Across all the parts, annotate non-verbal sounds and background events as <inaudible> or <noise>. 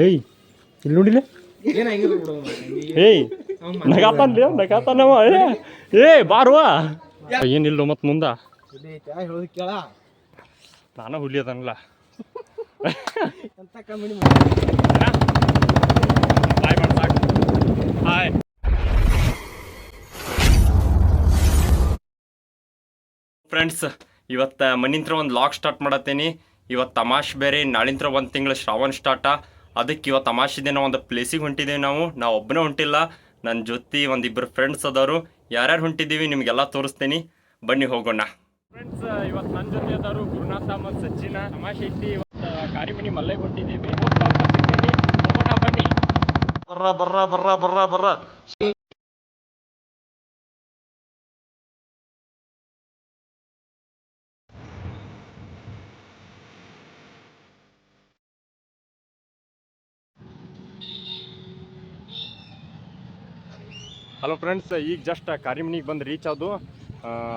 ಏಯ್ ಇಲ್ಲಿ ನೋಡಿಲ್ಲ. ಏಯ್ ನಗಾತಾನವ ಏ ಬಾರುವ. ಏನಿಲ್ಲ ಮತ್ ಮುಂದ? ನಾನು ಹುಲಿ ಅದನಲ್ಲ. ಎಂತ ಕಮ್ಮಿ ಬಾಯ್ ಮಾಡ್ ಸಾಕು. ಹಾಯ್ ಫ್ರೆಂಡ್ಸ್ ಇವತ್ತು ಮನಿಂತ್ರ ಒಂದು ಲಾಗ್ ಸ್ಟಾರ್ಟ್ ಮಾಡತ್ತೇನಿ. ಇವತ್ತು ತಮಾಷೆ ಬೇರೆ ನಾಳಿಂತ್ರ ಒಂದು ತಿಂಗಳು ಶ್ರಾವಣ ಸ್ಟಾರ್ಟ ಅದಕ್ಕೆ ಇವತ್ತು ತಮಾಷೆ ನಾವು ಒಂದು ಪ್ಲೇಸಿಗೆ ಹೊಂಟಿದ್ದೀವಿ ನಾವು. ನಾವು ಒಬ್ಬನೇ ಹೊಂಟಿಲ್ಲ. ನನ್ನ ಜೊತೆ ಒಂದಿಬ್ಬರು ಫ್ರೆಂಡ್ಸ್ ಅದಾರು. ಯಾರ್ಯಾರು ಹೊಂಟಿದ್ದೀವಿ ನಿಮಗೆಲ್ಲ ತೋರಿಸ್ತೀನಿ. ಬನ್ನಿ ಹೋಗೋಣ. ಫ್ರೆಂಡ್ಸ್ ಇವತ್ತು ನನ್ನ ಜೊತೆ ಅದಾರು ಗುರುನಾಥ ಮತ್ತು ಸಚಿನ ತಮಾಷೆ ಐತಿ ಇವತ್ತು ಕಾರಿಮನಿ ಮಲ್ಲೆ ಹೊಂಟಿದ್ದೀವಿ ಬನ್ನಿ. ಬರ್ರ ಬರ್ರ ಬರ್ರ ಬರ್ರ ಬರ್ರ. ಹಲೋ ಫ್ರೆಂಡ್ಸ್ ಈಗ ಜಸ್ಟ್ ಕಾರಿಮನಿಗೆ ಬಂದು ರೀಚ್ ಆದು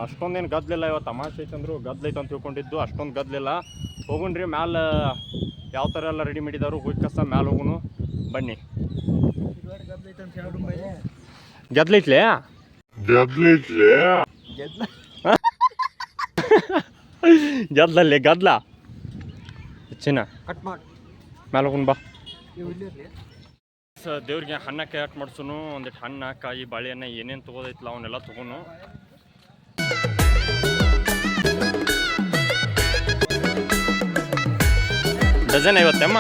ಅಷ್ಟೊಂದೇನು ಗದ್ದಲಿಲ್ಲ ಇವತ್ತು ತಮಾಷೆ ಐತೆ ಗದ್ದಲ ಐತಂತ ಅಂತ ತಿಳ್ಕೊಂಡಿದ್ದು ಅಷ್ಟೊಂದು ಗದ್ದಲಿಲ್ಲ ಹೋಗುಣ್ರಿ ಮ್ಯಾಲ ಯಾವ ಥರ ಎಲ್ಲ ರೆಡಿ ಮಾಡಿದಾರು ಹೋಗಿ ಕಸ ಮ್ಯಾಲ ಹೋಗುನು ಬನ್ನಿ. ಗದ್ಲೈತ್ಲೆ ಗದ್ಲಲ್ಲಿ ಗದ್ಲ? ಚಿನ್ನ ಕಟ್ ಮಾಡಿ. ಮ್ಯಾಲ ಹೋಗುನ್ ಬಾ. ದೇವ್ರಿಗೆ ಹಣ್ಣ ಕೈಯಾಟ್ ಮಾಡ್ಸುನು? ಒಂದಿಟ್ಟು ಹಣ್ಣ ಕಾಯಿ ಬಾಳೆಹಣ್ಣ ಏನೇನು ತೊಗೋದೈತಲ್ಲ ಅವನ್ನೆಲ್ಲ ತೊಗೊನು. ಡಜನ್ ಐವತ್ತಮ್ಮ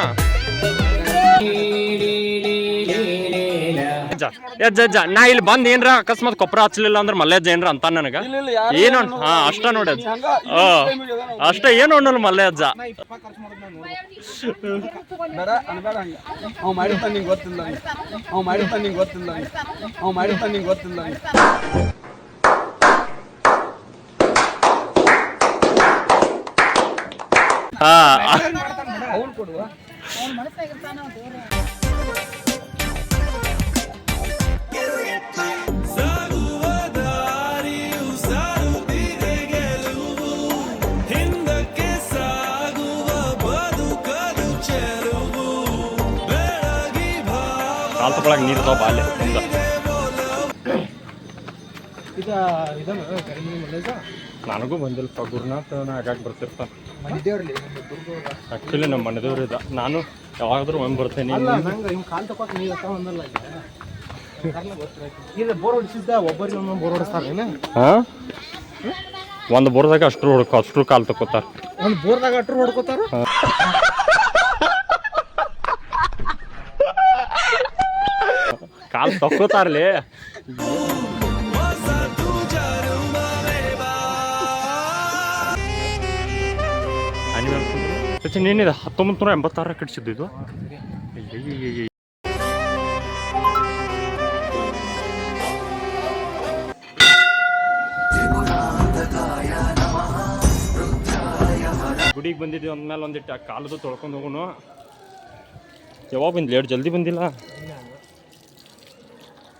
ಅಜ್ಜ ನಾ ಇಲ್ಲಿ ಬಂದ್ ಏನ್ರ ಅಕಸ್ಮಾತ್ ಕೊಪ್ಪರ ಹಚ್ಚಲಿಲ್ಲ ಅಂದ್ರೆ ಮಲ್ಲೆಜ್ಜ ಏನ್ರ ಅಂತ ನನಗ? ಏನು ಹಾ ಅಷ್ಟ ನೋಡಿ ಅಷ್ಟ ಏನು ಅನ್ನಲ್ಲ ಮಲ್ಲೆ ಅಜ್ಜ ನಾ ಇಪ್ಪ ಖರ್ಚು ಮಾಡೋದು ನಾನು ನೋಡು. ಬೇಡ ಅನ್ಬೇಡ ಹಂಗ. ಅವ್ ಮಾಡಿರ್ತಾನ ನಿಂಗೆ ಗೊತ್ತಿಲ್ಲ ಅವ್ ಮಾಡಿರ್ತಾನ ನಿಂಗೆ ಗೊತ್ತಿಲ್ಲ ಹಂಗ. ಅವ್ ಮಾಡಿರ್ತಾನ ನಿಂಗೆ ಗೊತ್ತಿಲ್ಲ ಹಂಗ. ಹಾ. ತಗೊಳಕ್ ನೀರು ತಾವ ಬಾಲ್ಯ ಮುಂದ ನನಗೂ ಬಂದಿಲ್ಲ ಗುರುನಾಥ ಆಗಾಗ ಬರ್ತಿರ್ತಾನೆ ಆಕ್ಚುಲಿ ನಮ್ಮ ದುರ್ಗ ಆ್ಯಕ್ಚುಲಿ ನಮ್ಮ ಮನೆದೇವ್ರು ಇದ. ನಾನು ಯಾವಾಗಾದ್ರೂ ಒಮ್ಮೆ ಬರ್ತೇನೆ. ಹಾಂ? ಒಂದು ಬೋರ್ದಾಗ ಅಷ್ಟು ಹೊಡ್ಕೊ ಅಷ್ಟು ಕಾಲು ತಕ್ಕೋತಾರೆ. ಒಂದು ಬೋರ್ದಾಗ ಅಷ್ಟು ಹೊಡ್ಕೋತಾರ? ಕಾಲು ತಕ್ಕೋತಾರಲಿ. ಏನಿದೆ ಹತ್ತೊಂಬತ್ತು ನೂರ ಎಂಬತ್ತಾರ ಕಟ್ಸಿದ್ದು ಇದು. ಗುಡಿಗೆ ಬಂದಿದ್ವಿ ಅಂದ್ಮೇಲೆ ಒಂದಿಟ್ಟು ಕಾಲದು ತೊಳ್ಕೊಂಡು ಹೋಗೋಣ ಯಾವಾಗ ಬಂದಿಲ್ಲ ಎರಡು ಜಲ್ದಿ ಬಂದಿಲ್ಲ?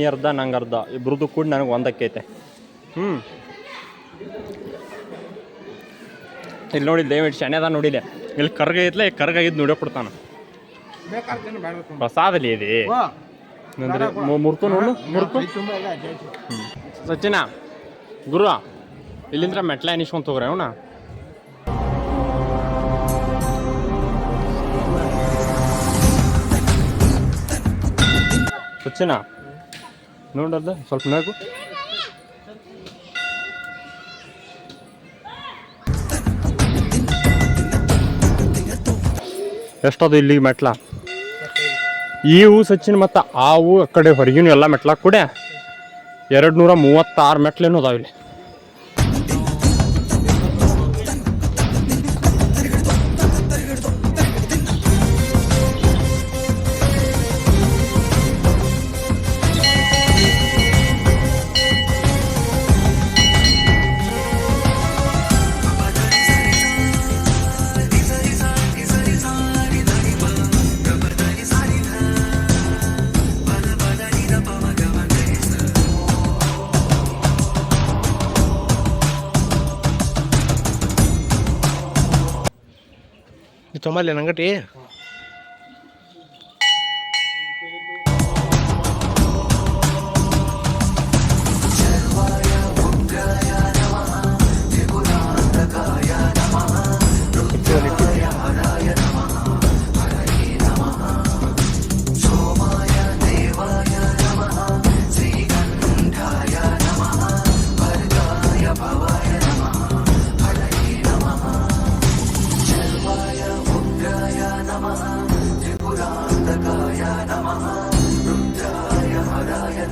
ನೀ ಅರ್ಧ ನಂಗೆ ಅರ್ಧ ಇಬ್ರದ್ದು ಕೂಡ ನನಗೆ ಒಂದಕ್ಕೈತೆ. ಹ್ಞೂ ಇಲ್ಲಿ ನೋಡಿ ದಯವಿಟ್ಟು ಶಣ್ಯದ ನೋಡಿದೆ ಇಲ್ಲಿ ಕರ್ಗೈತ್ಲ ಕರ್ಗ ಇದ್ದು ನೋಡೇ ಕೊಡ್ತಾನೆ. ಪ್ರಸಾದಲ್ಲಿ ಇದೆ. ಅಂದ್ರೆ ಮುರ್ತು ನೋಡು ಮುರ್ತು. ಸಚಿನ ಗುರು ಇಲ್ಲಿಂದ್ರ ಮೆಟ್ಲ ಎನಿಸ್ಕೊಂತ ಹೋಗ್ರಿ ಅವನ. ಸಚಿನ ನೋಡದ? ಸ್ವಲ್ಪ ನಾಗು ಎಷ್ಟದು ಇಲ್ಲಿ ಮೆಟ್ಲ? ಈ ಹೂ ಸಚಿನ್ ಮತ್ತು ಆ ಹೂ ಆ ಕಡೆ ಹೊರಗಿನ ಎಲ್ಲ ಮೆಟ್ಲ ಕೂಡ ಎರಡು ನೂರ ಮೂವತ್ತಾರು ಮೆಟ್ಲೇನು ಅದಾವ ಇಲ್ಲಿ. ತೊಂಬಲ್ಲಿ ನಂಗಟಿ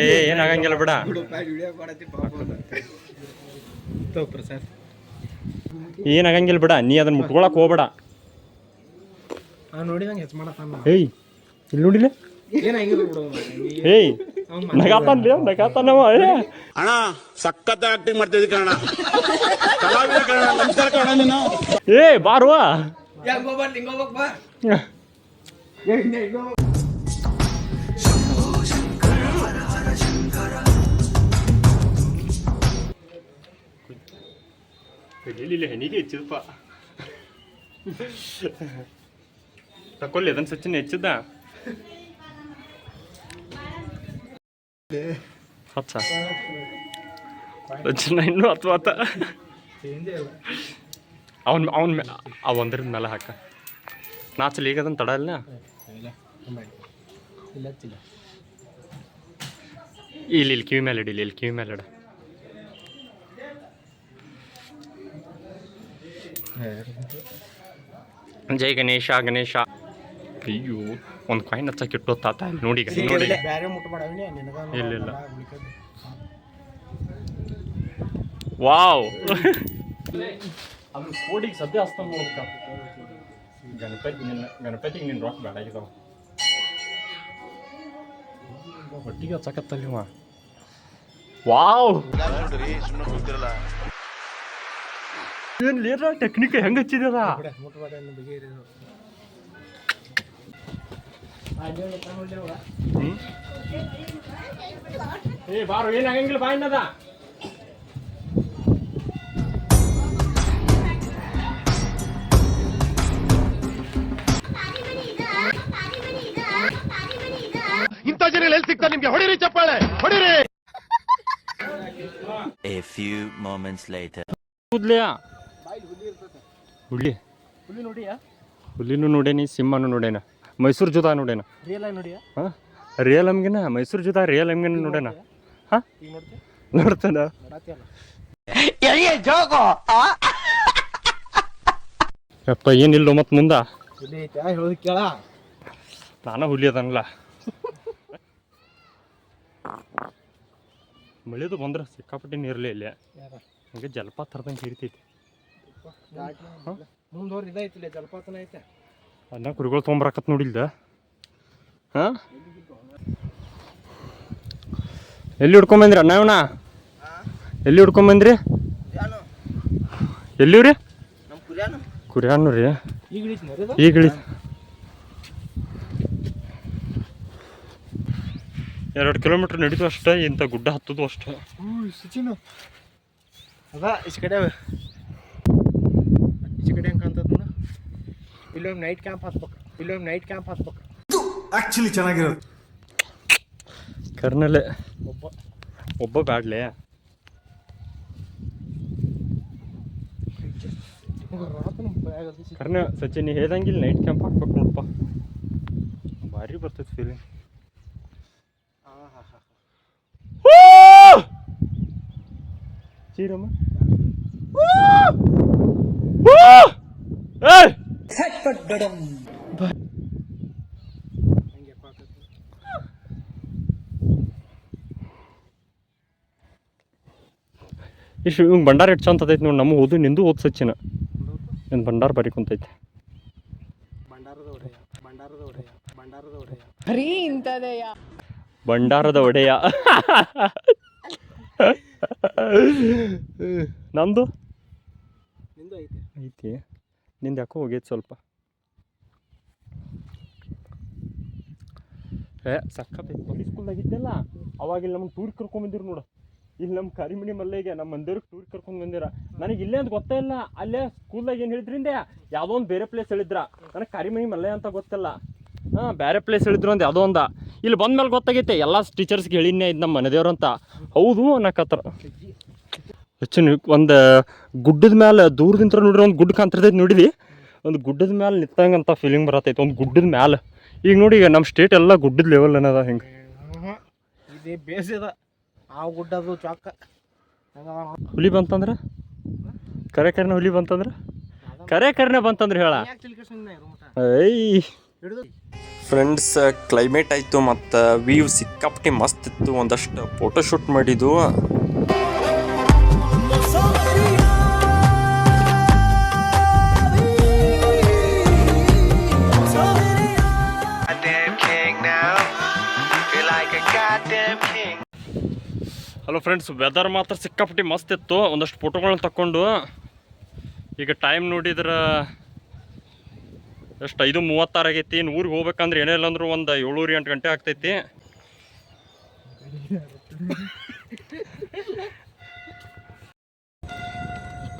ಏ ಏನಾಗಂಗಿಲ್ಲ ಬಿಡ. ಪ್ರಸಾದ್ ಏನಾಗಂಗಿಲ್ಲ ಬಿಡ ನೀ ಅದನ್ನ ಮುಟ್ಕೊಳಕ್ ಹೋಗ್ಬೇಡ. ಏಯ್ ಇಲ್ಲಿ ನೋಡಿಲ್ಲ ನಗಾತಾನವ ಅಣ್ಣ ಸಖತ್ ಆಕ್ಟಿಂಗ್ ಮಾಡ್ತಿದ್ದಿ ಕಣ ಕಲಾವಿದ ಕಣ ನಮಸ್ಕಾರ ಕಣ ನೀನು. ಏ ಬಾರುವ. ಇಲ್ಲಿ ಹೆಣಿಗೆ ಹೆಚ್ಚಿದಪ್ಪ ತಕೊಳ್ಳಿ ಅದನ್ನ ಸಚಿನ್ ಹೆಚ್ಚಿದ್ದ ಹಚ್ಚ ಸಚಿನ್ ಇನ್ನೂ ಹತ್ತು ಆತ ಅವನ್ ಅವನ್ ಅವಂದ್ರ ಆ ಒಂದರದ ಮೇಲೆ ಹಾಕ ನಾಚಲಿ ಈಗ ಅದನ್ನ ತಡ ಇಲ್ಲ ಇಲ್ಲಿ ಇಲ್ಲಿ ಕಿವಿ ಮೇಲೆ ಇಡಿ ಇಲ್ಲಿ ಕಿವಿ ಮೇಲೆ ಇಡ ಜೈ ಗಣೇಶ ಗಣೇಶ. ಅಯ್ಯೋ ಒಂದು ಕಾಯಿನ್ ಹಚ್ಚಕ್ಕೆ ಇಟ್ಟು ತಾತ ನೋಡಿ ಈಗ, ನೋಡಿ. ಇಲ್ಲ, ಇಲ್ಲ. ವಾವ್. ಅದು ಕೋಡಿಗೆ ಸದ್ಯ ಹಸ್ತ ನೋಡ್ಬೇಕ ಗಣಪತಿ ನಿನ್ನ ಗಣಪತಿಗೆ ನಿನ್ನ ರೊಕ್ಕ ಬೇಡಾಗಿದಾವ ಒಟ್ಟಿಗೆ ಹಚ್ಚಕತ್ತಲ್ಲಿ ಸುಮ್ಮನೆ ವಾವ್. ಏನ್ ಲೇರ ಟೆಕ್ನಿಕ್ ಹೆಂಗ್ ಬಗೆಹರಿ ಏ ಬಾರು ಏನಾಗಂಗಿಲ್ಲ ಬಾ ಇನ್ನದ. ಇಂಥ ಜನ ಎಲ್ಲಿ ಸಿಗ್ತಾರೆ ನಿಮ್ಗೆ? ಹೊಡಿರಿ ಚಪ್ಪಾಳೆ ಹೊಡಿರಿ. A few moments later. ಕೂದ್ಲಿಯ ಹುಡ್ಲಿ ಹುಲಿ ನೋಡಿಯಾ? ಹುಲಿನು ನೋಡೇನಿ ಸಿಂಹನೂ ನೋಡೇನ. ಮೈಸೂರು ಜೂತ ನೋಡೇನ? ರಿಯಲ್ ಆಗಿ ನೋಡಿಯಾ? ಹಾಂ? ರಿಯಲ್ ಅಮ್ಗಿನ ಮೈಸೂರು ಜೂತ ರಿಯಲ್ ಅಮ್ಗಿನ ನೋಡೇನ? ಹಾಂ? ನೋಡ್ತಾನ? ಅಪ್ಪ ಯಪ್ಪ ಏನಿಲ್ಲ ಮತ್ತು ಮುಂದ? ಹುಲಿ ಕೇಳ. ನಾನ ಹುಲಿ ಅದನಲ್ಲ. ಮಳೆದು ಬಂದ್ರೆ ಸಿಕ್ಕಾಪಟ್ಟೆ ನೀರ್ಲೇ ಇಲ್ಲ. ಹಂಗೆ ಜಲಪಾತ ಥರದಂಗೆ ಹಿಡಿತೈತಿ. ಮುಂದೋರ್ ಇದೈತಿಲ್ಲ ಜಲಪಾತನ ಐತೆ ಅನ್ನ ಕುರಿಗಳು ತೊಗೊಂಬರಕತ್ ನೋಡಿಲ್ದ ಹಾಂ? ಎಲ್ಲಿ ಹುಡ್ಕೊಂಬಂದ್ರಿ ಅಣ್ಣ ಇವನ ಎಲ್ಲಿ ಹುಡ್ಕೊಂಬಂದ್ರಿ ಎಲ್ಲಿವ್ರಿ ನಮ್ಮ ಕುರಿಯಾನು ರೀ. ಈಗ ಇಳಿ ಎರಡು ಕಿಲೋಮೀಟ್ರ್ ನಡೀತು ಅಷ್ಟೇ ಇಂಥ ಗುಡ್ಡ ಹತ್ತದು ಅಷ್ಟೇ. ಅದ ಇಷ್ಟು ಕಡೆ ಈಚೆ ಕಡೆ ಹೆಂಗೆ ಕಾಣ್ತದ ನೋಡು. ಇಲ್ಲೊಂದು ನೈಟ್ ಕ್ಯಾಂಪ್ ಹಾಕ್ಬೇಕು ಇಲ್ಲೊಂದು ನೈಟ್ ಕ್ಯಾಂಪ್ ಹಾಕ್ಬೇಕು ಆ್ಯಕ್ಚುಲಿ ಚೆನ್ನಾಗಿರೋದು. ಕರ್ನಲೆ. ಒಬ್ಬ ಒಬ್ಬ ಬ್ಯಾಡ್ಲೆ. ಕರ್ನ ಸಚಿನ್ ನೀ ಹೇಳ್ದಂಗಿಲ್ಲ ನೈಟ್ ಕ್ಯಾಂಪ್ ಹಾಕ್ಬೇಕು ನೋಡಪ್ಪ. ಭಾರಿ ಬರ್ತೈತೆ ಫೀಲಿಂಗ್. ಚೀರಮ್ಮ. ಪಾತೈತಿ. ಇಷ್ಟು ಇವಂಗೆ ಭಂಡಾರ ಎಷ್ಟು ಚಂದ ಅದೈತಿ ನೋಡಿ ನಮ್ಮ ಓದು ನಿಂದು ಓದ್ ಸಚಿನ. ನಿನ್ನ ಭಂಡಾರ ಬರಿ ಕುಂತೈತೆ. ಭಂಡಾರದ ಒಡೆಯ. <laughs> ಭಂಡಾರದ ಐತೆ. ನಿಂದು ಯಾಕೋ ಹೋಗೈತೆ ಸ್ವಲ್ಪ. ಏ ಸಕ್ಕತ್ತೈತಿ ಪಬ್ಲಿಕ್ ಅವಾಗ ಇಲ್ಲಿ ನಮ್ಗೆ ಟೂರ್ ಕರ್ಕೊಂಬಂದಿರು ನೋಡು. ಇಲ್ಲಿ ನಮ್ಮ ಕರಿಮಣಿ ಮಲ್ಲೆಗೆ ನಮ್ಮ ಮಂದಿರಕ್ಕೆ ಟೂರ್ ಕರ್ಕೊಂಡು ಬಂದಿರ. ನನಗೆ ಇಲ್ಲೇ ಅಂತ ಗೊತ್ತೇ ಇಲ್ಲ. ಅಲ್ಲೇ ಸ್ಕೂಲ್ದಾಗ ಏನು ಹೇಳಿದ್ರಿಂದ ಯಾವುದೋ ಒಂದು ಬೇರೆ ಪ್ಲೇಸ್ ಹೇಳಿದ್ರ. ನನಗೆ ಕರಿಮಣಿ ಮಲ್ಲೆ ಅಂತ ಗೊತ್ತಿಲ್ಲ. ಹಾಂ ಬೇರೆ ಪ್ಲೇಸ್ ಹೇಳಿದ್ರು ಅಂದ್ರೆ ಯಾವುದೋ ಒಂದು. ಇಲ್ಲಿ ಬಂದ ಮೇಲೆ ಗೊತ್ತಾಗೈತೆ, ಎಲ್ಲ ಟೀಚರ್ಸ್ಗೆ ಹೇಳಿನೇ ಇದು ನಮ್ಮ ಮನೆದೇವ್ರು ಅಂತ. ಹೌದು ಅನ್ನಕತ್ತಾರ ಹೆಚ್ಚಿನ ಒಂದು ಗುಡ್ಡದ ಮ್ಯಾಲೆ ದೂರದಿಂದ ನೋಡಿರಿ ಒಂದು ಗುಡ್ಡ ಕಾಣ್ತಿರ್ತೈತಿ ನೋಡಿದಿ ಒಂದು ಗುಡ್ಡದ ಮ್ಯಾಲೆ ನಿಂತಂಗಂತ ಫೀಲಿಂಗ್ ಬರತೈತೆ ಒಂದು ಗುಡ್ಡದ ಮ್ಯಾಲೆ. ಈಗ ನೋಡಿ ಈಗ ನಮ್ಮ ಸ್ಟೇಟ್ ಎಲ್ಲ ಗುಡ್ಡದ ಲೆವೆಲ್ ಅನ್ನದ ಹಿಂಗೆ. ಇದೇ ಬೇಸ್ ಅದ. ಆ ಗುಡ್ಡದು ಚಾಕ. ಹುಲಿ ಬಂತಂದ್ರೆ? ಕರೆ ಕರೆನ ಹುಲಿ ಬಂತಂದ್ರೆ? ಕರೆ ಕರೆನೆ ಬಂತಂದ್ರೆ ಹೇಳ. ಫ್ರೆಂಡ್ಸ್ ಕ್ಲೈಮೇಟ್ ಆಯಿತು ಮತ್ತು ವೀವ್ ಸಿಕ್ಕಾಪಟ್ಟಿ ಮಸ್ತ್ ಇತ್ತು ಒಂದಷ್ಟು ಫೋಟೋ ಶೂಟ್ ಮಾಡಿದ್ದು. ಹಲೋ ಫ್ರೆಂಡ್ಸ್ ವೆದರ್ ಮಾತ್ರ ಸಿಕ್ಕಾಪಟ್ಟಿ ಮಸ್ತ್ ಇತ್ತು. ಒಂದಷ್ಟು ಫೋಟೋಗಳನ್ನ ತಕ್ಕೊಂಡು ಈಗ ಟೈಮ್ ನೋಡಿದ್ರೆ ಎಷ್ಟು ಐದು ಮೂವತ್ತಾರು ಆಗೈತಿ. ಇನ್ನು ಊರಿಗೆ ಹೋಗ್ಬೇಕಂದ್ರೆ ಏನಿಲ್ಲ ಅಂದ್ರೂ ಒಂದು ಏಳೂರು ಎಂಟು ಗಂಟೆ ಆಗ್ತೈತಿ.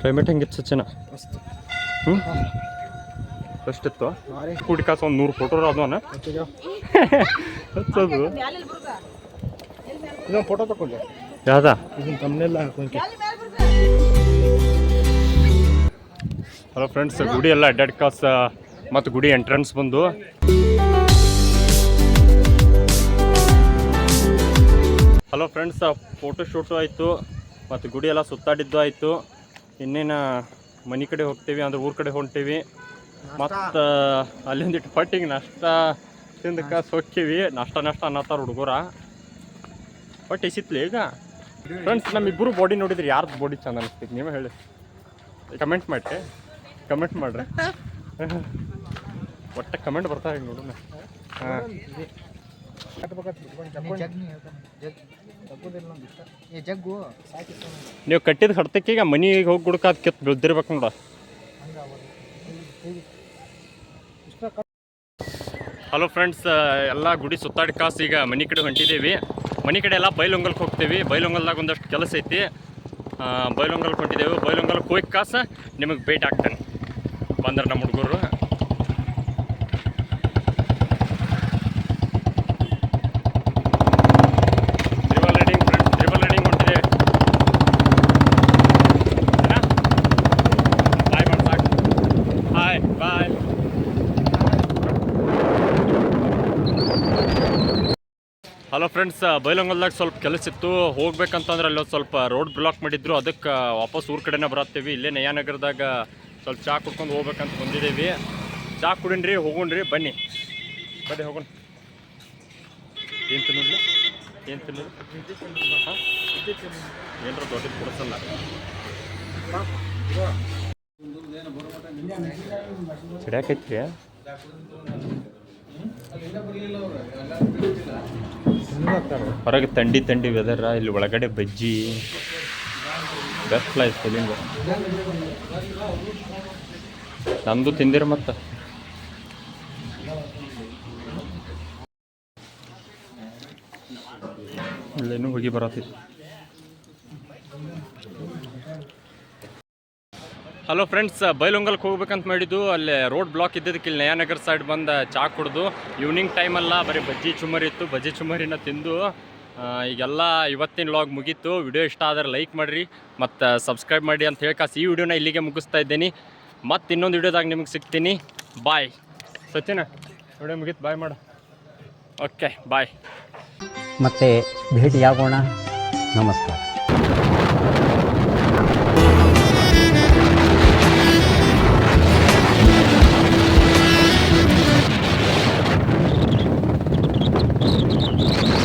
ಕ್ಲೈಮೇಟ್ ಹೆಂಗಿತ್ತು ಸಚಿನ? ಹ್ಞೂ ಎಷ್ಟಿತ್ತು? ಭಾರಿ. ಕೂಡಿ ಕಾಸು ಒಂದು ನೂರು ಫೋಟೋ ಅದನ್ನ ಹಚ್ಚೋದು. ಫೋಟೋ ತಗೊಂಡೆ ಯಾವ್ದಾ? ಇದನ್ನ ತಮ್ಮನೆಲ್ಲ ಹಾಕೊಂಕೆ. ಹಲೋ ಫ್ರೆಂಡ್ಸ್ ಗುಡಿ ಎಲ್ಲ ಅಡ್ಡಾಡ್ ಕಾಸ್ ಮತ್ತು ಗುಡಿ ಎಂಟ್ರೆನ್ಸ್ ಬಂದು. ಹಲೋ ಫ್ರೆಂಡ್ಸ್ ಫೋಟೋ ಶೂಟು ಆಯಿತು ಮತ್ತು ಗುಡಿ ಎಲ್ಲ ಸುತ್ತಾಡಿದ್ದು ಆಯಿತು. ಇನ್ನೇನು ಮನೆ ಕಡೆ ಹೋಗ್ತೀವಿ ಅಂದ್ರೆ ಊರ ಕಡೆ ಹೊಂಟೀವಿ. ಮತ್ತು ಅಲ್ಲಿಂದಿಟ್ಟು ಪಟ್ಟಿಗೆ ನಾಷ್ಟ ತಿಂದ ಕಾಸು ಹೋಗ್ತೀವಿ ನಾಷ್ಟ ನಾಷ್ಟ ಅನ್ನತ್ತಾರ ಹುಡುಗರ. ಹೊಟ್ಟೆ ಸಿತ್ಲಿ ಈಗ? ಫ್ರೆಂಡ್ಸ್ ನಮ್ಮಿಬ್ಬರು ಬಾಡಿ ನೋಡಿದ್ರೆ ಯಾರ್ದು ಬಾಡಿ ಚೆಂದ ಅನಿಸ್ತೈತಿ ನೀವೇ ಹೇಳಿ. ಕಮೆಂಟ್ ಮಾಡಿ ಕಮೆಂಟ್ ಮಾಡ್ರಿ. <laughs> ಒಟ್ಟ ಕಮೆಂಟ್ ಬರ್ತಾ ಈಗ ನೋಡೋಣ. ಹಾಂ. ನೀವು ಕಟ್ಟಿದ ಹಡ್ತಕ್ಕೆ ಈಗ ಮನೆಗೆ ಹೋಗಿ ಗುಡ್ಕಾದ್ ಕೆತ್ ಬಿದ್ದಿರ್ಬೇಕು ನೋಡ. ಹಲೋ ಫ್ರೆಂಡ್ಸ್ ಎಲ್ಲ ಗುಡಿ ಸುತ್ತಾಡಿ ಕಾಸು ಈಗ ಮನೆ ಕಡೆ ಹೊಂಟಿದ್ದೀವಿ ಮನೆ ಕಡೆ ಎಲ್ಲ ಬೈಲೊಂಗಲ್ಗೆ ಹೋಗ್ತೀವಿ. ಬೈಲೊಂಗಲ್ದಾಗ ಒಂದಷ್ಟು ಕೆಲಸ ಐತಿ. ಬೈಲೊಂಗಲ್ಗೆ ಹೊಂಟಿದ್ದೇವೆ ಬೈಲೊಂಗಲ್ಗೆ ಹೋಗಿ ಕಾಸು ನಿಮಗೆ ಭೇಟಿ ಆಗ್ತಾನೆ. ಬಂದ್ರೆ ನಮ್ಮ ಹುಡುಗರು triple riding friends triple riding ಹೊಂಟಿದ್ದೇವೆ bye ಮಾಡಿ ಸಾಕು hi bye bye hello friends ಬೈಲಂಗಲ್ದಾಗ ಸ್ವಲ್ಪ ಕೆಲಸ ಇತ್ತು. ಹೋಗ್ಬೇಕಂತಂದ್ರೆ ಅಲ್ಲಿ ಒಂದ್ ಸ್ವಲ್ಪ ರೋಡ್ ಬ್ಲಾಕ್ ಮಾಡಿದ್ರು. ಅದಕ್ಕೆ ವಾಪಸ್ ಊರ್ ಕಡೆನೇ ಬರತ್ತೀವಿ. ಇಲ್ಲೇ ನಯಾನಗರದಾಗ ಸ್ವಲ್ಪ ಚಾ ಕುಡ್ಕೊಂಡು ಹೋಗ್ಬೇಕಂತ ಬಂದಿದ್ದೀವಿ. ಚಾ ಕುಡಿನ್ರಿ ಹೋಗೋಣ್ರಿ ಬನ್ನಿ. ಬನ್ನಿ ಹೋಗೋಣ. ಏನು ತಿನ್ನೋದ್ರಿ ಏನು ತಿನ್ನೋದು? ಹಾಂ ಏನರ ದೊಡ್ಡದು ಕೊಡಿಸಲ್ಲ. ಹಿಡ್ಯಾಕೈತ್ರಿ ಹೊರಗೆ ತಂಡಿ ತಂಡಿ ವೆದರ ಇಲ್ಲಿ ಒಳಗಡೆ ಬಜ್ಜಿ. ಬೆಸ್ಟ್ ಲೈಫ್ ಫೀಲಿಂಗ್ ನಮ್ದು ತಿಂದಿರ ಮತ್ತೆ. ಇಲ್ಲೇನು ಹೋಗಿ ಬರತ್ತಿತ್ತು ಹಲೋ ಫ್ರೆಂಡ್ಸ್ ಬೈಲೊಂಗಲ್ಗೆ ಹೋಗ್ಬೇಕಂತ ಮಾಡಿದ್ದು, ಅಲ್ಲಿ ರೋಡ್ ಬ್ಲಾಕ್ ಇದ್ದಿದ್ದಕ್ಕೆ ಇಲ್ಲಿ ನಯಾನಗರ್ ಸೈಡ್ ಬಂದು ಚಾ ಕುಡ್ದು ಈವ್ನಿಂಗ್ ಟೈಮಲ್ಲ ಬರೀ ಬಜ್ಜಿ ಚುಮರಿ ಇತ್ತು, ಬಜ್ಜಿ ಚುಮರಿನ ತಿಂದು ಈಗೆಲ್ಲ ಇವತ್ತಿನ ಲಾಗ್ ಮುಗೀತು. ವಿಡಿಯೋ ಇಷ್ಟ ಆದರೆ ಲೈಕ್ ಮಾಡಿರಿ, ಮತ್ತು ಸಬ್ಸ್ಕ್ರೈಬ್ ಮಾಡಿ ಅಂತ ಹೇಳ್ಕಾಸ್ ಈ ವಿಡಿಯೋನ ಇಲ್ಲಿಗೆ ಮುಗಿಸ್ತಾ ಇದ್ದೀನಿ. ಮತ್ತು ಇನ್ನೊಂದು ವಿಡಿಯೋದಾಗ ನಿಮಗೆ ಸಿಗ್ತೀನಿ. ಬಾಯ್ ಸಚಿನ ವಿಡಿಯೋ ಮುಗೀತು ಬಾಯ್ ಮಾಡು. ಓಕೆ ಬಾಯ್ ಮತ್ತೆ ಭೇಟಿಯಾಗೋಣ. ನಮಸ್ಕಾರ.